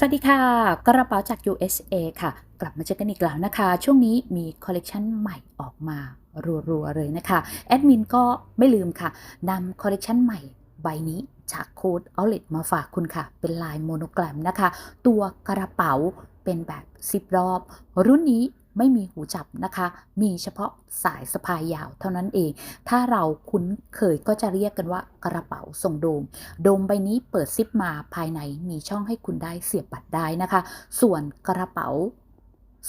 สวัสดีค่ะ กระเป๋าจาก USA ค่ะ กลับมาเจอกันอีกแล้วนะคะ ช่วงนี้มีคอลเลกชันใหม่ออกมารัวๆเลยนะคะ แอดมินก็ไม่ลืมค่ะนำคอลเลกชันใหม่ใบนี้จากโค้ด Outlet มาฝากคุณค่ะ เป็นลายโมโนแกรมนะคะ ตัวกระเป๋าเป็นแบบซิปรอบ รุ่นนี้ ไม่มีหูจับนะคะ มีเฉพาะสายสะพายยาวเท่านั้นเอง ถ้าเราคุ้นเคยก็จะเรียกกันว่ากระเป๋าทรงโดม โดมใบนี้เปิดซิปมาภายในมีช่องให้คุณได้เสียบบัตรได้นะคะ ส่วนกระเป๋า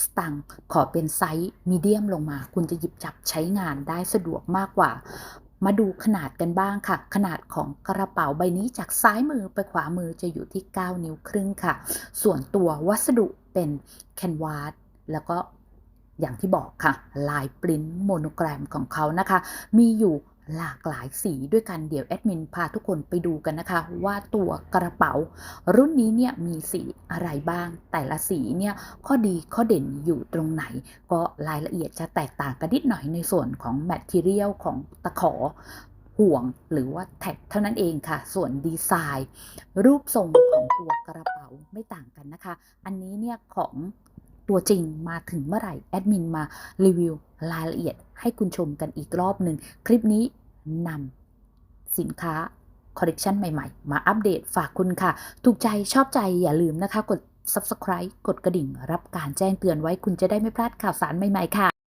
สตังค์ขอเป็นไซส์มีเดียมลงมา คุณจะหยิบจับใช้งานได้สะดวกมากกว่า มาดูขนาดกันบ้างค่ะ ขนาดของกระเป๋าใบนี้จากซ้ายมือไปขวามือจะอยู่ที่ 9 นิ้วครึ่งค่ะ ส่วนตัววัสดุเป็นแคนวาสแล้วก็ อย่างที่บอกค่ะ ลายปริ้นโมโนแกรมของเขานะคะ มีอยู่หลากหลายสีด้วยกันเดี๋ยวแอดมินพาทุกคนไปดูกันนะคะ ว่าตัวกระเป๋า รุ่นนี้เนี่ยมีสีอะไรบ้าง แต่ละสีเนี่ยข้อดีข้อเด่นอยู่ตรงไหน ก็รายละเอียดจะแตกต่างกันนิดหน่อยในส่วนของแมทเทียลของตะขอห่วงหรือว่าแท็กเท่านั้นเองค่ะ ส่วนดีไซน์ รูปทรงของตัวกระเป๋าไม่ต่างกันนะคะ อันนี้เนี่ยของ ตัวจริงมาถึงเมื่อไหร่ แอดมินมารีวิวรายละเอียดให้คุณชมกันอีกรอบหนึ่ง คลิปนี้นำสินค้าคอลเลกชันใหม่ๆ มาอัปเดตฝากคุณค่ะ ถูกใจชอบใจอย่าลืมนะคะ กด subscribe กดกระดิ่ง รับการแจ้งเตือนไว้คุณจะได้ไม่พลาดข่าวสารใหม่ๆค่ะ